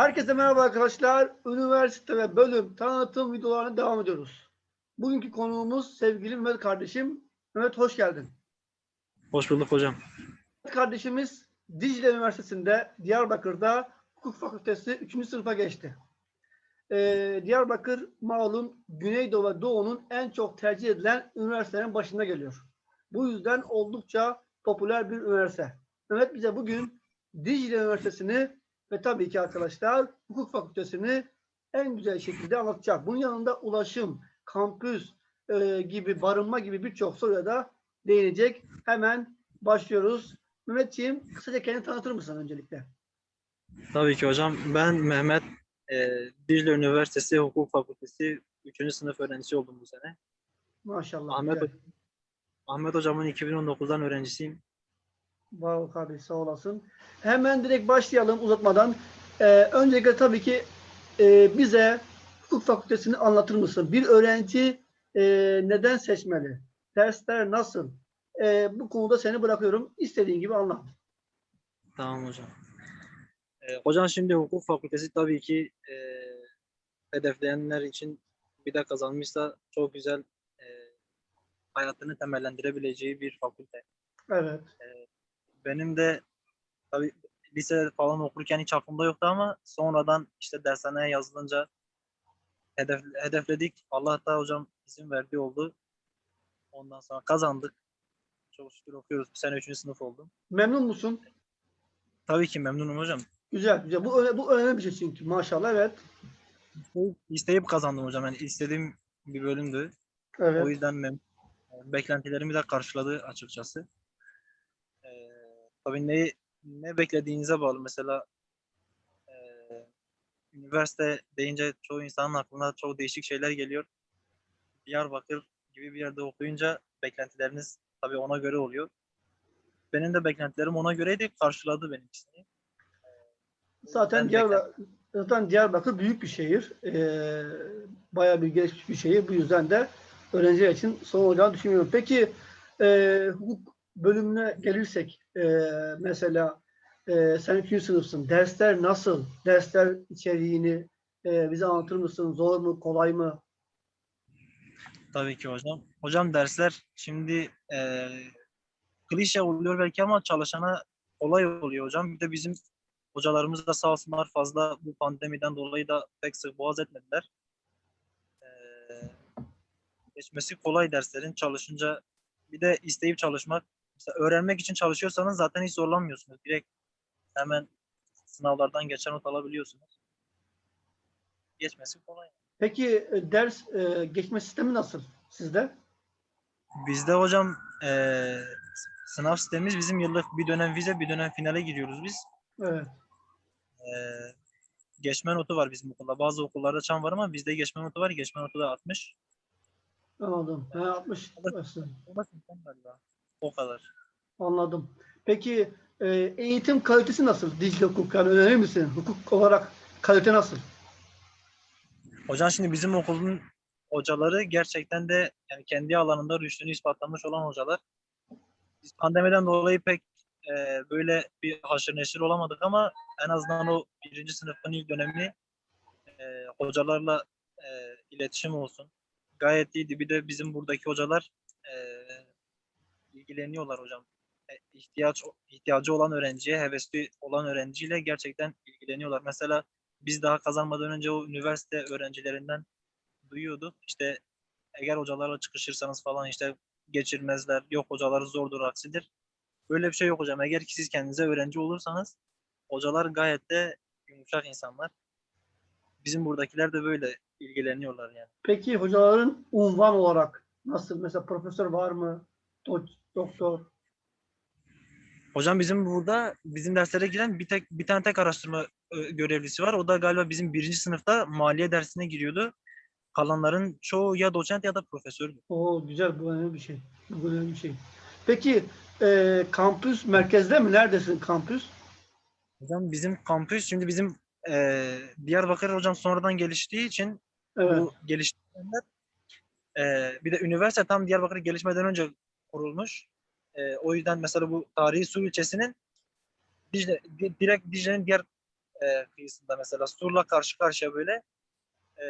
Herkese merhaba arkadaşlar. Üniversite ve bölüm tanıtım videolarına devam ediyoruz. Bugünkü konuğumuz sevgili Mehmet kardeşim. Mehmet hoş geldin. Hoş bulduk hocam. Mehmet kardeşimiz Dicle Üniversitesi'nde Diyarbakır'da hukuk fakültesi 3. sınıfa geçti. Ee, Diyarbakır malum Güneydoğu ve Doğu'nun en çok tercih edilen üniversitelerin başında geliyor. Bu yüzden oldukça popüler bir üniversite. Mehmet bize bugün Dicle Üniversitesi'ni ve tabii ki arkadaşlar hukuk fakültesini en güzel şekilde anlatacak. Bunun yanında ulaşım, kampüs e, gibi, barınma gibi birçok soruya da değinecek. Hemen başlıyoruz. Mehmetciğim kısaca kendini tanıtır mısın öncelikle? Tabii ki hocam. Ben Mehmet e, Dicle Üniversitesi Hukuk Fakültesi 3. sınıf öğrencisi oldum bu sene. Maşallah. Ahmet, güzel. Ahmet hocamın 2019'dan öğrencisiyim. Bravo kardeş sağ olasın. Hemen direkt başlayalım uzatmadan. Ee, öncelikle tabii ki e, bize hukuk fakültesini anlatır mısın? Bir öğrenci e, neden seçmeli? Dersler nasıl? E, bu konuda seni bırakıyorum. İstediğin gibi anlat. Tamam hocam. E, hocam şimdi hukuk fakültesi tabii ki e, hedefleyenler için bir de kazanmışsa çok güzel e, hayatını temellendirebileceği bir fakülte. Evet. Benim de tabii lise falan okurken hiç aklımda yoktu ama sonradan işte dershaneye yazılınca hedef, hedefledik. Allah da hocam izin verdiği oldu. Ondan sonra kazandık. Çok şükür okuyoruz. Bu sene 3. sınıf oldum. Memnun musun? Tabii ki memnunum hocam. Güzel güzel. Bu, öne- bu önemli bir şey çünkü. Maşallah evet. İsteyip kazandım hocam. Yani istediğim bir bölümdü. O Evet. yüzden mem beklentilerimi de karşıladı açıkçası. Tabii ne ne beklediğinize bağlı. Mesela e, üniversite deyince çoğu insanın aklına çok değişik şeyler geliyor. Diyarbakır gibi bir yerde okuyunca beklentileriniz tabii ona göre oluyor. Benim de beklentilerim ona göreydi, karşıladı benimkisini. Zaten Ben Diyarbakır, zaten Diyarbakır büyük bir şehir. Ee, bayağı bir gelişmiş bir şehir. Bu yüzden de öğrenciler için sorun olacağını düşünüyorum. Peki e, hukuk bölümüne gelirsek e, mesela e, sen 2. sınıfsın. Dersler nasıl? Dersler içeriğini e, bize anlatır mısın? Zor mu? Kolay mı? Tabii ki hocam. Hocam dersler şimdi e, klişe oluyor belki ama çalışana kolay oluyor hocam. Bir de bizim hocalarımız da sağ olsunlar fazla bu pandemiden dolayı da pek sık boğaz etmediler. E, geçmesi kolay derslerin çalışınca bir de isteyip çalışmak. Mesela öğrenmek için çalışıyorsanız zaten hiç zorlanmıyorsunuz. Direkt hemen sınavlardan geçen not alabiliyorsunuz. Geçmesi kolay. Peki e, ders e, geçme sistemi nasıl sizde? Bizde hocam eee, sınav sistemimiz bizim yıllık bir dönem vize bir dönem finale giriyoruz biz. Evet. Eee, geçme notu var bizim okulda. Bazı okullarda çan var ama bizde geçme notu var. Geçme notu da 60. Anladım. Ha, 60 Ama sizden galiba. O kadar. Anladım. Peki e, eğitim kalitesi nasıl Dicle Hukuk? Yani önerir misin? Hukuk olarak kalite nasıl? Hocam şimdi bizim okulun hocaları gerçekten de yani kendi alanında rüştünü ispatlamış olan hocalar. Biz pandemiden dolayı pek eee, böyle bir haşır neşir olamadık ama en azından o birinci sınıfın ilk dönemini eee, hocalarla eee, iletişim olsun. Gayet iyiydi. Bir de bizim buradaki hocalar ilgileniyorlar hocam. E, ihtiyaç ihtiyacı olan öğrenciye, hevesli olan öğrenciyle gerçekten ilgileniyorlar. Mesela biz daha kazanmadan önce o üniversite öğrencilerinden duyuyorduk. İşte eğer hocalarla çıkışırsanız falan işte geçirmezler. Yok hocaları zordur, aksidir. Böyle bir şey yok hocam. Eğer ki siz kendinize öğrenci olursanız hocalar gayet de yumuşak insanlar. Bizim buradakiler de böyle ilgileniyorlar yani. Peki hocaların unvan olarak nasıl? Mesela profesör var mı? Do- doktor? Hocam bizim burada bizim derslere giren bir tek bir tane tek araştırma ö, görevlisi var. O da galiba bizim birinci sınıfta maliye dersine giriyordu. Kalanların çoğu ya doçent ya da profesördü. Oo güzel bu önemli bir şey. Bu önemli bir şey. Peki e, kampüs merkezde mi? Neredesin kampüs? Hocam bizim kampüs şimdi bizim eee Diyarbakır hocam sonradan geliştiği için Evet. bu geliştirenler eee bir de üniversite tam Diyarbakır gelişmeden önce kurulmuş. Eee, o yüzden mesela bu tarihi Sur ilçesinin Dicle, di- direkt Dicle'nin diğer e, kıyısında mesela Sur'la karşı karşıya böyle e,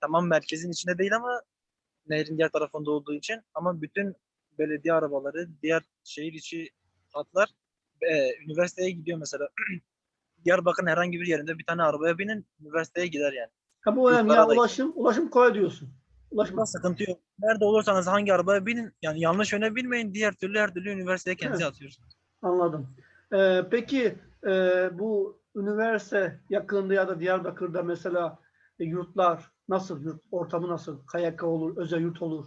tamam merkezin içinde değil ama nehrin diğer tarafında olduğu için ama bütün belediye arabaları diğer şehir içi hatlar e, üniversiteye gidiyor mesela. Diyarbakır'ın herhangi bir yerinde bir tane arabaya binin üniversiteye gider yani. Ha bu önemli. Ya, ulaşım, ulaşım kolay diyorsun. Ulaşım. Bunda sıkıntı yok. Nerede olursanız hangi arabaya binin yani yanlış yöne binmeyin diğer türlü her türlü üniversiteye kendinizi Evet. atıyorsunuz. Anladım. Ee, peki e, bu üniversite yakınında ya da Diyarbakır'da mesela e, yurtlar nasıl? Yurt ortamı nasıl? KYK olur, özel yurt olur.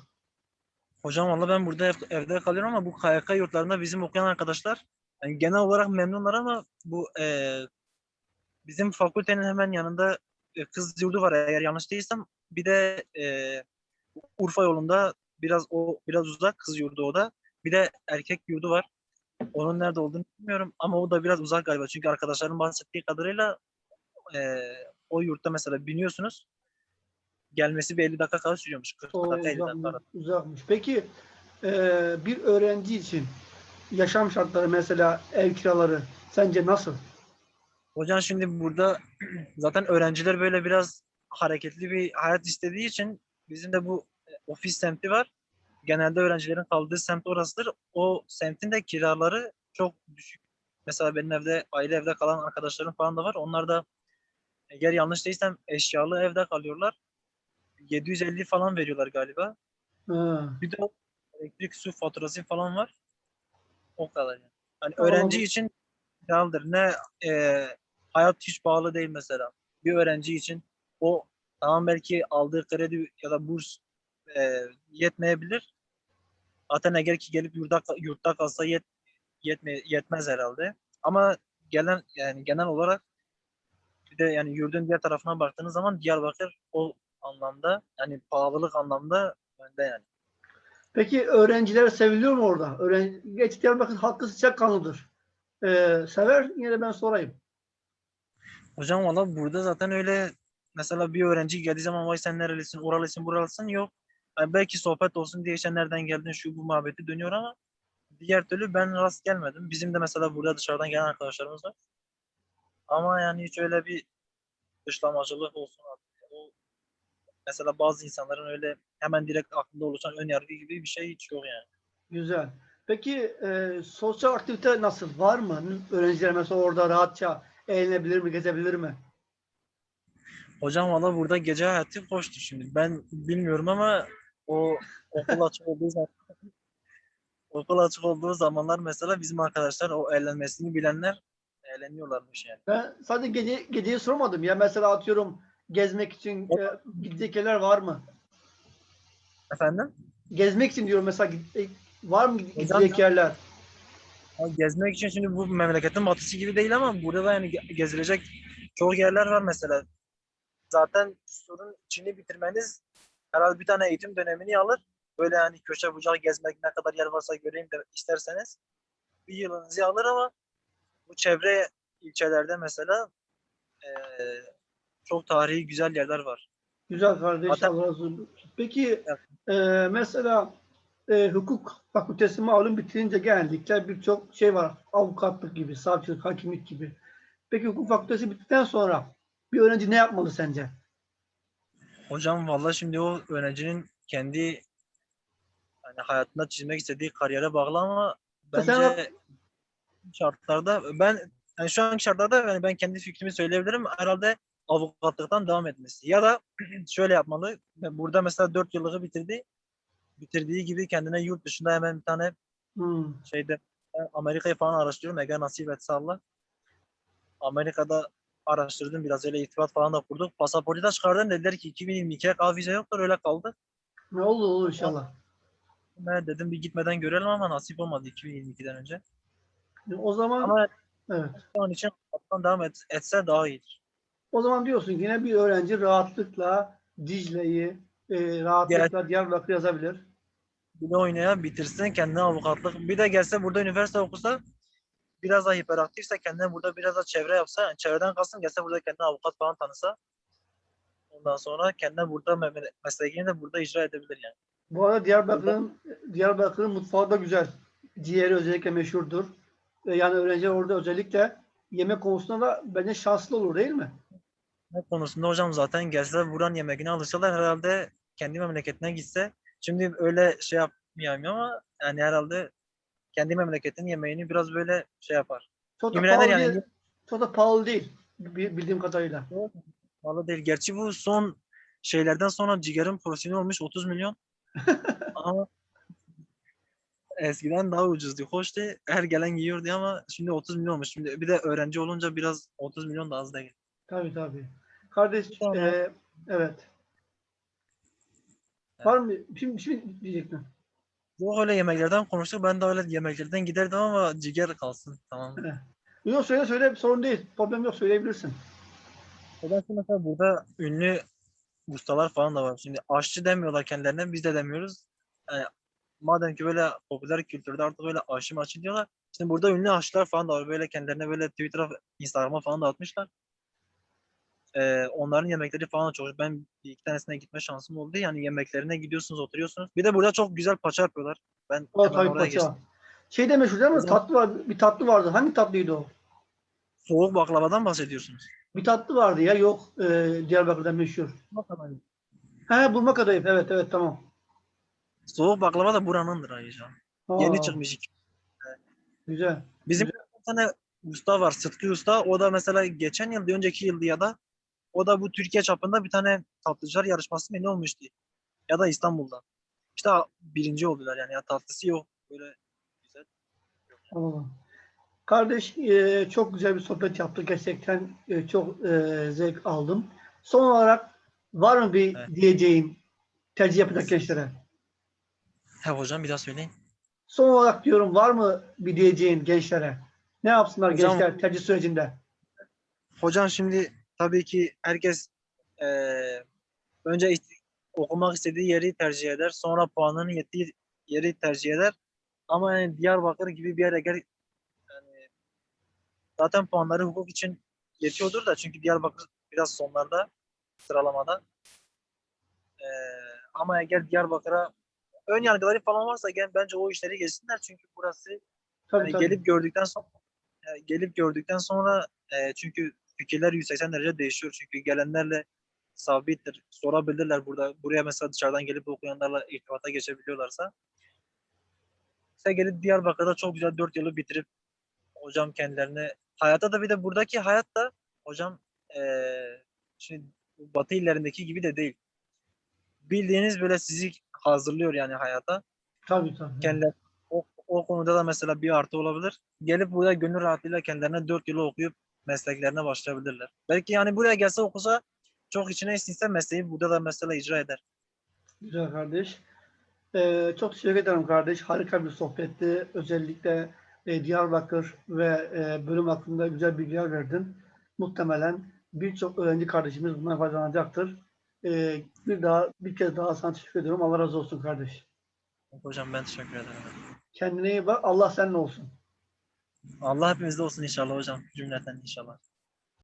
Hocam valla ben burada ev- evde kalıyorum ama bu KYK yurtlarında bizim okuyan arkadaşlar yani genel olarak memnunlar ama bu e, bizim fakültenin hemen yanında kız yurdu var eğer yanlış değilsem. Bir de e, Urfa yolunda biraz o biraz uzak kız yurdu o da. Bir de erkek yurdu var. Onun nerede olduğunu bilmiyorum ama o da biraz uzak galiba. Çünkü arkadaşların bahsettiği kadarıyla e, o yurtta mesela biniyorsunuz. Gelmesi bir 50 dakika kadar sürüyormuş. 40 O dakika 50 dakika uzakmış, uzakmış. Peki e, bir öğrenci için yaşam şartları mesela ev kiraları sence nasıl? Hocam şimdi burada zaten öğrenciler böyle biraz hareketli bir hayat istediği için bizim de bu e, ofis semti var. Genelde öğrencilerin kaldığı semt orasıdır. O semtin de kiraları çok düşük. Mesela benim evde aile evde kalan arkadaşlarım falan da var. Onlar da eğer yanlış değilsem eşyalı evde kalıyorlar. 750 falan veriyorlar galiba. Ha, Bir de elektrik su faturası falan var. O kadar yani. Hani öğrenci için idealdir. Ne e, hayat hiç pahalı değil mesela. Bir öğrenci için o tamam belki aldığı kredi ya da burs e, yetmeyebilir. Zaten eğer ki gelip yurda, yurtta kalsa yet, yetme, yetmez herhalde. Ama gelen yani genel olarak bir de yani yurdun diğer tarafına baktığınız zaman Diyarbakır o anlamda yani pahalılık anlamda önde yani. Peki öğrenciler seviliyor mu orada? Öğren Geç Diyarbakır halkı sıcakkanlıdır. Ee, sever yine de ben sorayım. Hocam valla burada zaten öyle mesela bir öğrenci geldiği zaman vay sen nerelisin, oralısın, buralısın yok. Yani belki sohbet olsun diye işte nereden geldin şu bu muhabbeti dönüyor ama diğer türlü ben rast gelmedim. Bizim de mesela burada dışarıdan gelen arkadaşlarımız var. Ama yani hiç öyle bir dışlamacılık olsun artık. O, mesela bazı insanların öyle hemen direkt aklında oluşan ön yargı gibi bir şey hiç yok yani. Güzel. Peki e, sosyal aktivite nasıl? Var mı? Öğrenciler mesela orada rahatça eğlenebilir mi, gezebilir mi? Hocam valla burada gece hayatı hoştu şimdi. Ben bilmiyorum ama o okul açık olduğu zaman okul açık olduğu zamanlar mesela bizim arkadaşlar o eğlenmesini bilenler eğleniyorlarmış yani. Ben sadece gece, geceyi sormadım. Ya mesela atıyorum gezmek için e, gidecek yerler var mı? Efendim? Gezmek için diyorum mesela e, var mı gid- Hocam- gidecek yerler? Gezmek için şimdi bu memleketin batısı gibi değil ama burada da yani ge- gezilecek çok yerler var mesela. Zaten sorun içini bitirmeniz herhalde bir tane eğitim dönemini alır. Böyle yani köşe bucak gezmek ne kadar yer varsa göreyim de isterseniz bir yılınızı alır ama bu çevre ilçelerde mesela eee, çok tarihi güzel yerler var. Güzel kardeş. Hatta- Allah razı olsun. Peki Evet. e, mesela e, hukuk fakültesi malum bitirince genellikle birçok şey var. Avukatlık gibi, savcılık, hakimlik gibi. Peki hukuk fakültesi bittikten sonra bir öğrenci ne yapmalı sence? Hocam valla şimdi o öğrencinin kendi yani hayatında çizmek istediği kariyere bağlı ama bence şartlarda ben yani şu anki şartlarda yani ben kendi fikrimi söyleyebilirim. Herhalde avukatlıktan devam etmesi. Ya da şöyle yapmalı. Burada mesela 4 yıllığı bitirdi. Bitirdiği gibi kendine yurt dışında hemen bir tane Hmm. şeyde ben Amerika'yı falan araştırıyorum. Eğer nasip etse Allah. Amerika'da araştırdım biraz öyle irtibat falan da kurduk. Pasaportu da çıkardım dediler ki 2022'ye kadar vize yoktur öyle kaldı. Ne olur olur inşallah. Ben dedim bir gitmeden görelim ama nasip olmadı 2022'den önce. O zaman Ama evet. şu an için devam et, etse daha iyidir. O zaman diyorsun yine bir öğrenci rahatlıkla Dicle'yi e, rahatlıkla Diyarbakır yazabilir. Bir de oynaya bitirsin kendine avukatlık. Bir de gelse burada üniversite okusa biraz daha hiperaktifse kendine burada biraz da çevre yapsa yani çevreden kalsın gelse burada kendine avukat falan tanısa ondan sonra kendine burada me- mesleğini de burada icra edebilir yani. Bu arada Diyarbakır'ın Diyarbakır'ın mutfağı da güzel. Ciğeri özellikle meşhurdur. Yani öğrenciler orada özellikle yemek konusunda da bence şanslı olur değil mi? Ne konusunda hocam zaten gelseler buranın yemeğine alışsalar herhalde kendi memleketine gitse. Şimdi öyle şey yapmayayım ama yani herhalde kendi memleketinin yemeğini biraz böyle şey yapar. Çok da pahalı yani. değil. Çok da pahalı değil. bi- Bildiğim kadarıyla. Vallahi değil. Gerçi bu son şeylerden sonra ciğerin porsiyonu olmuş 30 milyon. ama eskiden daha ucuzdu. Hoştu. Her gelen yiyordu ama şimdi 30 milyon olmuş. Şimdi bir de öğrenci olunca biraz 30 milyon da az değil. Tabii tabii. Kardeş, Tamam. e, evet. Var mı? Şimdi, şimdi diyecektim. Yok öyle yemeklerden konuştuk. Ben de öyle yemeklerden giderdim ama ciğer kalsın. Tamam. Yok söyle söyle sorun değil. Problem yok söyleyebilirsin. Neden şimdi mesela burada ünlü ustalar falan da var. Şimdi aşçı demiyorlar kendilerine, biz de demiyoruz. Yani madem ki böyle popüler kültürde artık böyle aşı maçı diyorlar. Şimdi burada ünlü aşçılar falan da var. Böyle kendilerine böyle Twitter'a, Instagram'a falan da atmışlar. Ee, onların yemekleri falan da çok. Ben bir iki tanesine gitme şansım oldu. Yani yemeklerine gidiyorsunuz, oturuyorsunuz. Bir de burada çok güzel paça yapıyorlar. Ben O hemen oraya geçtim. paça. Şey de meşhur değil mi? Zaman- Tatlı var. Bir tatlı vardı. Hangi tatlıydı o? Soğuk baklavadan bahsediyorsunuz. Bir tatlı vardı ya. Yok. E, Diyarbakır'da meşhur. He bulma kadayıf. Evet evet tamam. Soğuk baklava da buranındır ayrıca. Aa, Yeni çıkmış. Güzel. Bizim bir tane usta var Sıtkı Usta. O da mesela geçen yıl, önceki yıldı ya da o da bu Türkiye çapında bir tane tatlıcılar yarışması mı ne olmuştu? Ya da İstanbul'da. İşte birinci oldular yani. Ya tatlısı yok. Böyle güzel. Anladım. Kardeş e, çok güzel bir sohbet yaptık. Gerçekten e, çok e, zevk aldım. Son olarak var mı bir Evet. diyeceğin tercih yapacak gençlere? He hocam bir daha söyleyin. Son olarak diyorum var mı bir diyeceğin gençlere? Ne yapsınlar Hocam- gençler tercih sürecinde? Hocam şimdi tabii ki herkes eee, önce okumak istediği yeri tercih eder. Sonra puanının yettiği yeri tercih eder. Ama yani Diyarbakır gibi bir yere gel yani zaten puanları hukuk için yetiyordur da çünkü Diyarbakır biraz sonlarda sıralamada. Eee, ama eğer Diyarbakır'a ön yargıları falan varsa gel bence o işleri geçsinler çünkü burası Tabii yani tabii. gelip gördükten sonra yani gelip gördükten sonra e, çünkü fikirler 180 derece değişiyor çünkü gelenlerle sabittir. Sorabilirler burada. Buraya mesela dışarıdan gelip okuyanlarla irtibata geçebiliyorlarsa. Mesela gelip Diyarbakır'da çok güzel 4 yılı bitirip hocam kendilerine hayata da bir de buradaki hayat da hocam e, şimdi Batı illerindeki gibi de değil. Bildiğiniz böyle sizi hazırlıyor yani hayata Tabii tabii. kendileri o, o konuda da mesela bir artı olabilir. Gelip buraya gönül rahatlığıyla kendilerine 4 yılı okuyup mesleklerine başlayabilirler. Belki yani buraya gelse okusa çok içine sinse mesleği burada da mesela icra eder. Güzel kardeş. Ee, çok teşekkür ederim kardeş. Harika bir sohbetti. Özellikle e, Diyarbakır ve e, bölüm hakkında güzel bilgiler verdin. Muhtemelen birçok öğrenci kardeşimiz bundan faydalanacaktır. Ee, bir daha bir kez daha sana teşekkür ediyorum. Allah razı olsun kardeş. Hocam ben teşekkür ederim. Kendine iyi bak. Allah seninle olsun. Allah hepimizde olsun inşallah hocam. Cümleten inşallah.